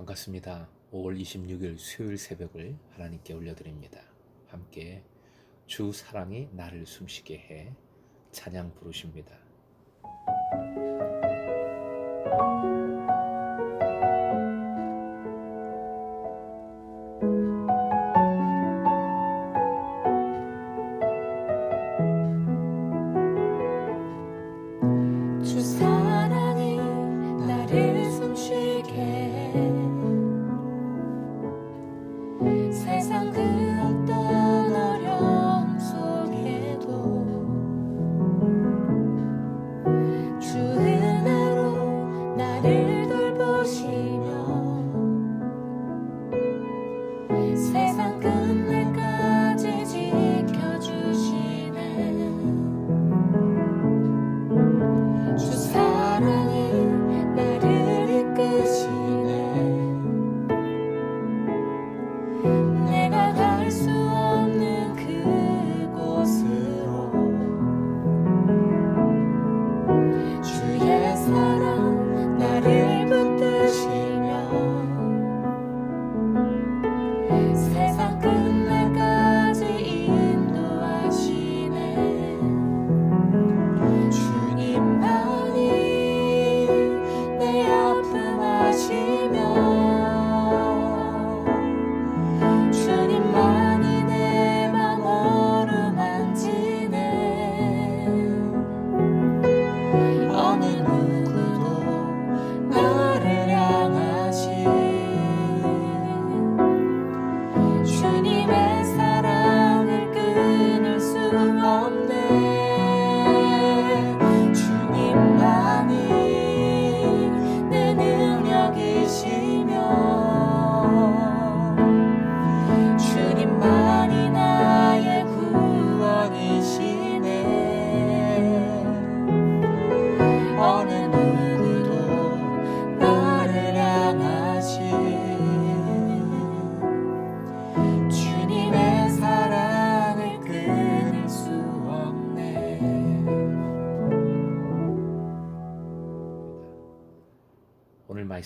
반갑습니다. 5월 26일 수요일 새벽을 하나님께 올려드립니다. 함께 주 사랑이 나를 숨쉬게 해 찬양 부르십니다.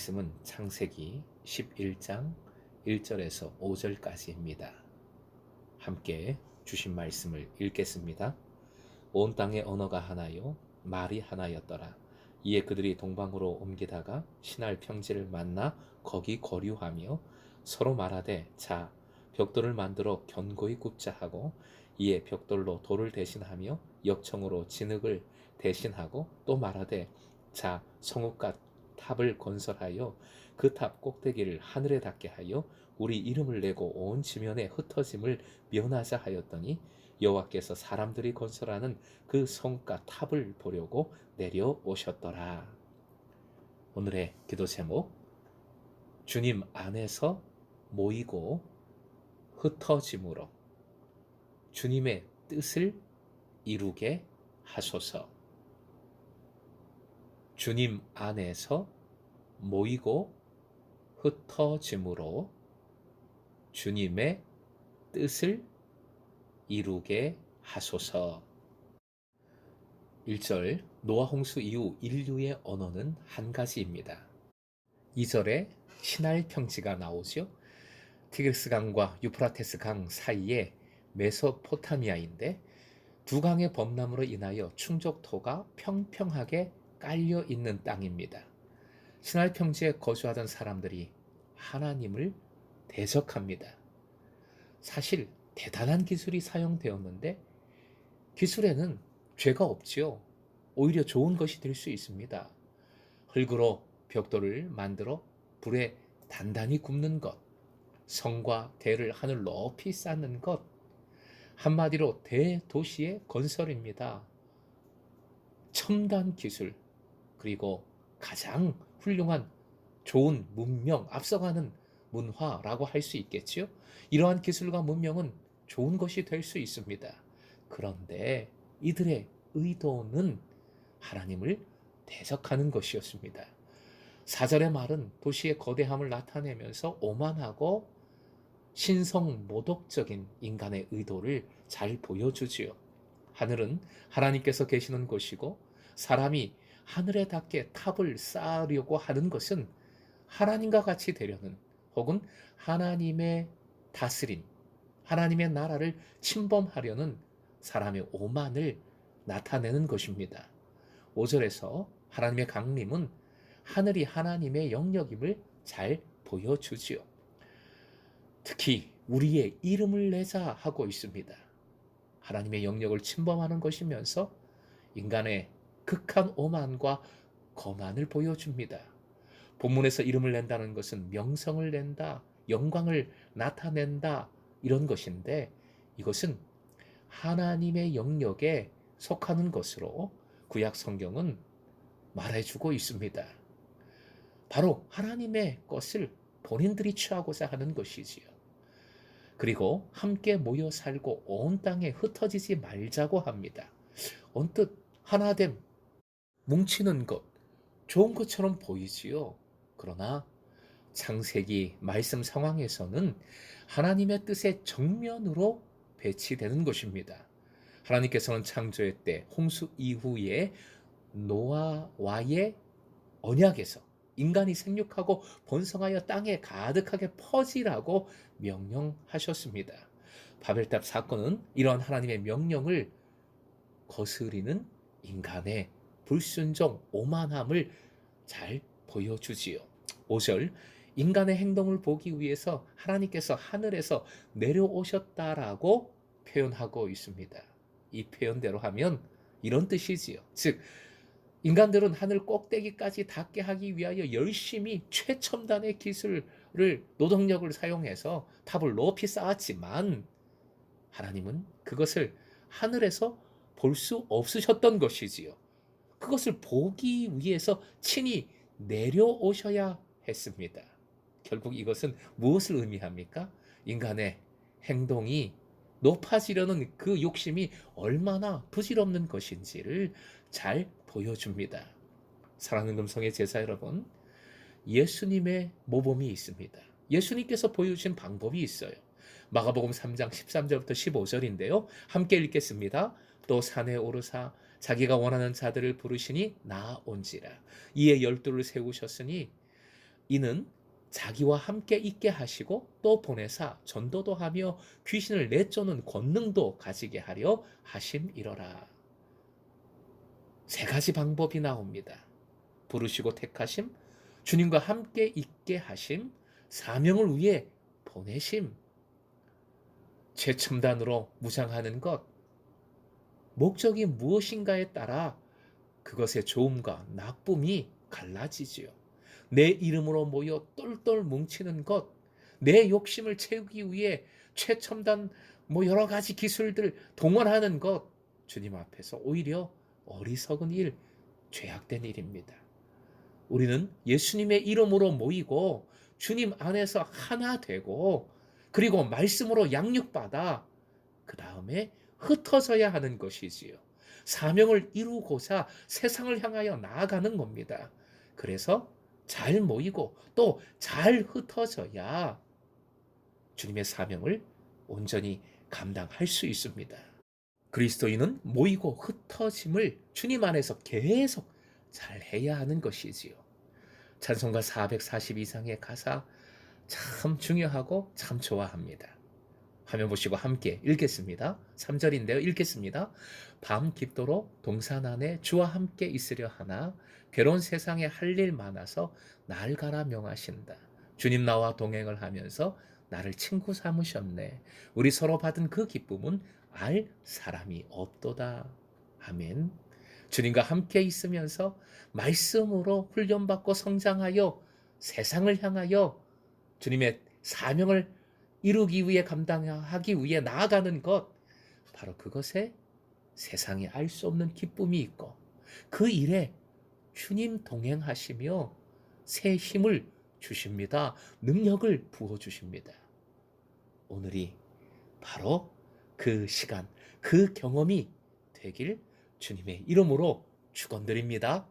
말씀은 창세기 11장 1절에서 5절까지입니다. 함께 주신 말씀을 읽겠습니다. 온 땅의 언어가 하나요 말이 하나였더라. 이에 그들이 동방으로 옮기다가 신할 평지를 만나 거기 거류하며 서로 말하되 자 벽돌을 만들어 견고히 굽자 하고 이에 벽돌로 돌을 대신하며 역청으로 진흙을 대신하고 또 말하되 자 성읍과 탑을 건설하여 그 탑 꼭대기를 하늘에 닿게 하여 우리 이름을 내고 온 지면에 흩어짐을 면하자 하였더니 여호와께서 사람들이 건설하는 그 성과 탑을 보려고 내려오셨더라. 오늘의 기도 제목 주님 안에서 모이고 흩어짐으로 주님의 뜻을 이루게 하소서. 주님 안에서 모이고 흩어짐으로 주님의 뜻을 이루게 하소서. 1절 노아 홍수 이후 인류의 언어는 한 가지입니다. 2절에 신할 평지가 나오죠. 티그리스 강과 유프라테스 강 사이에 메소포타미아인데 두 강의 범람으로 인하여 충족토가 평평하게 깔려 있는 땅입니다. 신할 평지에 거주하던 사람들이 하나님을 대적합니다. 사실 대단한 기술이 사용되었는데 기술에는 죄가 없지요. 오히려 좋은 것이 될 수 있습니다. 흙으로 벽돌을 만들어 불에 단단히 굽는 것, 성과 대를 하늘 높이 쌓는 것, 한마디로 대도시의 건설입니다. 첨단 기술, 그리고 가장 훌륭한 좋은 문명, 앞서가는 문화라고 할 수 있겠지요. 이러한 기술과 문명은 좋은 것이 될 수 있습니다. 그런데 이들의 의도는 하나님을 대적하는 것이었습니다. 사절의 말은 도시의 거대함을 나타내면서 오만하고 신성 모독적인 인간의 의도를 잘 보여주지요. 하늘은 하나님께서 계시는 곳이고 사람이 하늘에 닿게 탑을 쌓으려고 하는 것은 하나님과 같이 되려는 혹은 하나님의 다스림, 하나님의 나라를 침범하려는 사람의 오만을 나타내는 것입니다. 5절에서 하나님의 강림은 하늘이 하나님의 영역임을 잘 보여주지요. 특히 우리의 이름을 내자 하고 있습니다. 하나님의 영역을 침범하는 것이면서 인간의 극한 오만과 거만을 보여줍니다. 본문에서 이름을 낸다는 것은 명성을 낸다, 영광을 나타낸다 이런 것인데 이것은 하나님의 영역에 속하는 것으로 구약 성경은 말해주고 있습니다. 바로 하나님의 것을 본인들이 취하고자 하는 것이지요. 그리고 함께 모여 살고 온 땅에 흩어지지 말자고 합니다. 언뜻 하나됨, 뭉치는 것, 좋은 것처럼 보이지요. 그러나 창세기 말씀 상황에서는 하나님의 뜻의 정면으로 배치되는 것입니다. 하나님께서는 창조의 때 홍수 이후에 노아와의 언약에서 인간이 생육하고 번성하여 땅에 가득하게 퍼지라고 명령하셨습니다. 바벨탑 사건은 이러한 하나님의 명령을 거스리는 인간의 불순종, 오만함을 잘 보여주지요. 5절 인간의 행동을 보기 위해서 하나님께서 하늘에서 내려오셨다라고 표현하고 있습니다. 이 표현대로 하면 이런 뜻이지요. 즉 인간들은 하늘 꼭대기까지 닿게 하기 위하여 열심히 최첨단의 기술을 노동력을 사용해서 탑을 높이 쌓았지만 하나님은 그것을 하늘에서 볼 수 없으셨던 것이지요. 그것을 보기 위해서 친히 내려오셔야 했습니다. 결국 이것은 무엇을 의미합니까? 인간의 행동이 높아지려는 그 욕심이 얼마나 부질없는 것인지를 잘 보여줍니다. 사랑하는 금성의 제자 여러분, 예수님의 모범이 있습니다. 예수님께서 보여주신 방법이 있어요. 마가복음 3장 13절부터 15절인데요. 함께 읽겠습니다. 또 산에 오르사 자기가 원하는 자들을 부르시니 나온지라. 이에 열두를 세우셨으니 이는 자기와 함께 있게 하시고 또 보내사 전도도 하며 귀신을 내쫓는 권능도 가지게 하려 하심이러라. 세 가지 방법이 나옵니다. 부르시고 택하심, 주님과 함께 있게 하심, 사명을 위해 보내심, 최첨단으로 무장하는 것, 목적이 무엇인가에 따라 그것의 좋음과 나쁨이 갈라지지요. 내 이름으로 모여 똘똘 뭉치는 것, 내 욕심을 채우기 위해 최첨단 뭐 여러 가지 기술들 동원하는 것, 주님 앞에서 오히려 어리석은 일, 죄악된 일입니다. 우리는 예수님의 이름으로 모이고 주님 안에서 하나 되고 그리고 말씀으로 양육받아 그 다음에 흩어져야 하는 것이지요. 사명을 이루고자 세상을 향하여 나아가는 겁니다. 그래서 잘 모이고 또 잘 흩어져야 주님의 사명을 온전히 감당할 수 있습니다. 그리스도인은 모이고 흩어짐을 주님 안에서 계속 잘 해야 하는 것이지요. 찬송가 442장의 가사 참 중요하고 참 좋아합니다. 화면 보시고 함께 읽겠습니다. 3절인데요. 읽겠습니다. 밤 깊도록 동산 안에 주와 함께 있으려 하나 괴로운 세상에 할 일 많아서 날 가라 명하신다. 주님 나와 동행을 하면서 나를 친구 삼으셨네. 우리 서로 받은 그 기쁨은 알 사람이 없도다. 아멘. 주님과 함께 있으면서 말씀으로 훈련받고 성장하여 세상을 향하여 주님의 사명을 이루기 위해 감당하기 위해 나아가는 것 바로 그것에 세상이 알 수 없는 기쁨이 있고 그 일에 주님 동행하시며 새 힘을 주십니다. 능력을 부어 주십니다. 오늘이 바로 그 시간, 그 경험이 되길 주님의 이름으로 축원드립니다.